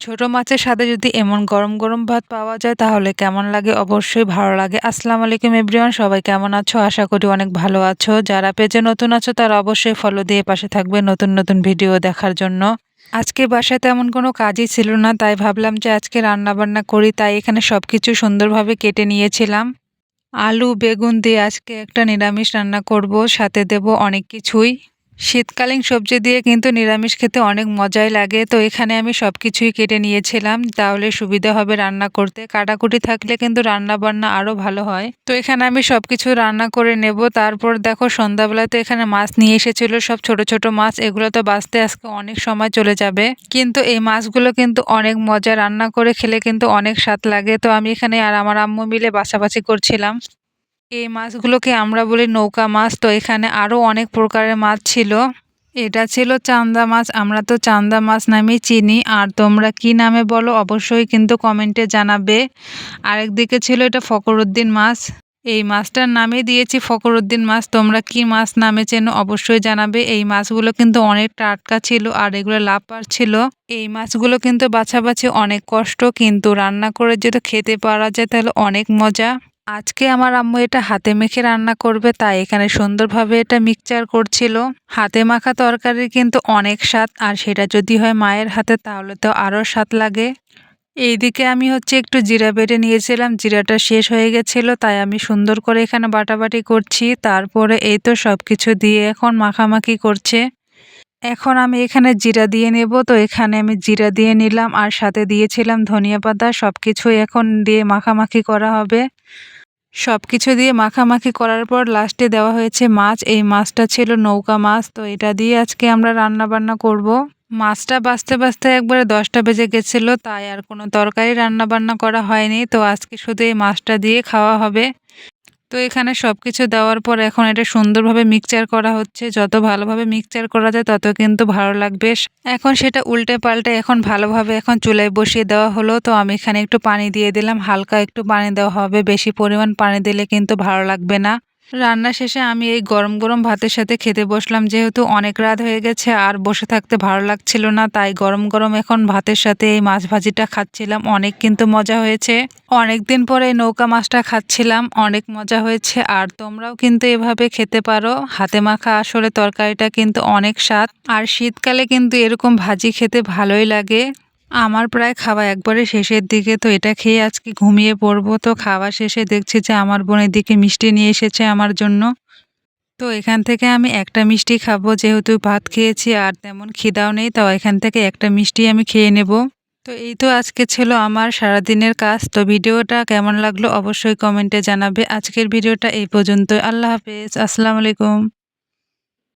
ছোট মাছের সাথে যদি এমন গরম গরম ভাত পাওয়া যায়, তাহলে কেমন লাগে? অবশ্যই ভালো লাগে। আসসালামু আলাইকুম এভরিওয়ান সবাই কেমন আছো? আশা করি অনেক ভালো আছো। যারা পেজে নতুন আছো, তারা অবশ্যই ফলো দিয়ে পাশে থাকবে নতুন নতুন ভিডিও দেখার জন্য। আজকে বাসায় তেমন কোনো কাজই ছিল না, তাই ভাবলাম যে আজকে রান্না বান্না করি, তাই এখানে সব কিছু সুন্দরভাবে কেটে নিয়েছিলাম। আলু, বেগুন দিয়ে আজকে একটা নিরামিষ রান্না করব, সাথে দেব অনেক কিছুই। শীতকালীন সবজি দিয়ে কিন্তু নিরামিষ খেতে অনেক মজাই লাগে। তো এখানে আমি সব কিছুই কেটে নিয়েছিলাম। তাহলে সুবিধা হবে রান্না করতে। কাটাকুটি থাকলে কিন্তু রান্না বান্না আরও ভালো হয়। তো এখানে আমি সব কিছু রান্না করে নেব। তারপর দেখো সন্ধ্যাবেলাতে এখানে মাছ নিয়ে এসেছিল সব ছোট ছোট মাছ। এগুলো তো বাঁচতে আজকে অনেক সময় চলে যাবে। কিন্তু এই মাছগুলো কিন্তু অনেক মজা। রান্না করে খেলে কিন্তু অনেক স্বাদ লাগে। তো আমি এখানে আর আমার আম্মু মিলে বাছাবাছি করছিলাম। এই মাছগুলোকে আমরা বলি নৌকা মাছ। তো এখানে আরও অনেক প্রকারের মাছ ছিল। এটা ছিল চান্দা মাছ। আমরা তো চান্দা মাছ নামেই চিনি। আর তোমরা কি নামে বলো অবশ্যই কিন্তু কমেন্টে জানাবে। আরেকদিকে ছিল এটা ফকরুদ্দিন মাছ। এই মাছটার নামে দিয়েছি ফকরুদ্দিন মাছ। তোমরা কি মাছ নামে চেনো অবশ্যই জানাবে। এই মাছগুলো কিন্তু অনেক টাটকা ছিল আর এগুলো লাপার ছিল। এই মাছগুলো কিন্তু বাছাবাছি অনেক কষ্ট, কিন্তু রান্না করে যদি খেতে পারা যায় তাহলে অনেক মজা। আজকে আমার আম্মু এটা হাতে মেখে রান্না করবে, তাই এখানে সুন্দরভাবে এটা মিক্সচার করছিল। হাতে মাখা তরকারির কিন্তু অনেক স্বাদ, আর সেটা যদি হয় মায়ের হাতে তাহলে তো আরও স্বাদ লাগে। এইদিকে আমি হচ্ছে একটু জিরা বেটে নিয়েছিলাম, জিরাটা শেষ হয়ে গেছিল, তাই আমি সুন্দর করে এখানে বাটাবাটি করছি, তারপরে এই তো সব কিছু দিয়ে এখন মাখামাখি করছে। এখন আমি এখানে জিরা দিয়ে নেব, তো এখানে আমি জিরা দিয়ে নিলাম, আর সাথে দিয়েছিলাম ধনিয়া পাতা সব কিছুই এখন দিয়ে মাখামাখি করা হবে। সব কিছু দিয়ে মাখামাখি করার পর লাস্টে দেওয়া হয়েছে মাছ। এই মাছটা ছিল নৌকা মাছ, তো এটা দিয়ে আজকে আমরা রান্না বান্না করব। মাছটা বাঁচতে বাঁচতে একবারে দশটা বেজে গেছিল, তাই আর কোনো তরকারি রান্না বান্না করা হয়নি। তো আজকে শুধু এই মাছটা দিয়ে খাওয়া হবে। তো এখানে সব কিছু দেওয়ার পর এখন এটা সুন্দরভাবে মিক্সচার করা হচ্ছে। যত ভালোভাবে মিক্সচার করা যায়, তত কিন্তু ভালো লাগবে। এখন সেটা উল্টে পাল্টে এখন ভালোভাবে এখন চুলায় বসিয়ে দেওয়া হলো। তো আমি এখানে একটু পানি দিয়ে দিলাম। হালকা একটু পানি দেওয়া হবে। বেশি পরিমাণ পানি দিলে কিন্তু ভালো লাগবে না। রান্না শেষে আমি এই গরম গরম ভাতের সাথে খেতে বসলাম। যেহেতু অনেক রাত হয়ে গেছে আর বসে থাকতে ভালো লাগছিল না, তাই গরম গরম এখন ভাতের সাথে এই মাছ ভাজিটা খাচ্ছিলাম। অনেক কিন্তু মজা হয়েছে। অনেক দিন পরে এই নৌকা মাছটা খাচ্ছিলাম। অনেক মজা হয়েছে। আর তোমরাও কিন্তু এভাবে খেতে পারো। হাতে মাখা আসলে তরকারিটা কিন্তু অনেক স্বাদ। আর শীতকালে কিন্তু এরকম ভাজি খেতে ভালোই লাগে। আমার প্রায় খাওয়া একবারে শেষের দিকে। তো এটা খেয়ে আজকে ঘুমিয়ে পড়ব? তো খাওয়া শেষে দেখছি যে আমার বোনের দিকে মিষ্টি নিয়ে এসেছে আমার জন্য। তো এখান থেকে আমি একটা মিষ্টি খাব, যেহেতু ভাত খেয়েছি আর তেমন খিদাও নেই, তো এখান থেকে একটা মিষ্টি আমি খেয়ে নেব। তো এই তো আজকে ছিল আমার সারাদিনের কাজ। তো ভিডিওটা কেমন লাগল অবশ্যই কমেন্টে জানাবে। আজকের ভিডিওটা এই পর্যন্ত আল্লাহ হাফেজ। আসসালামু আলাইকুম।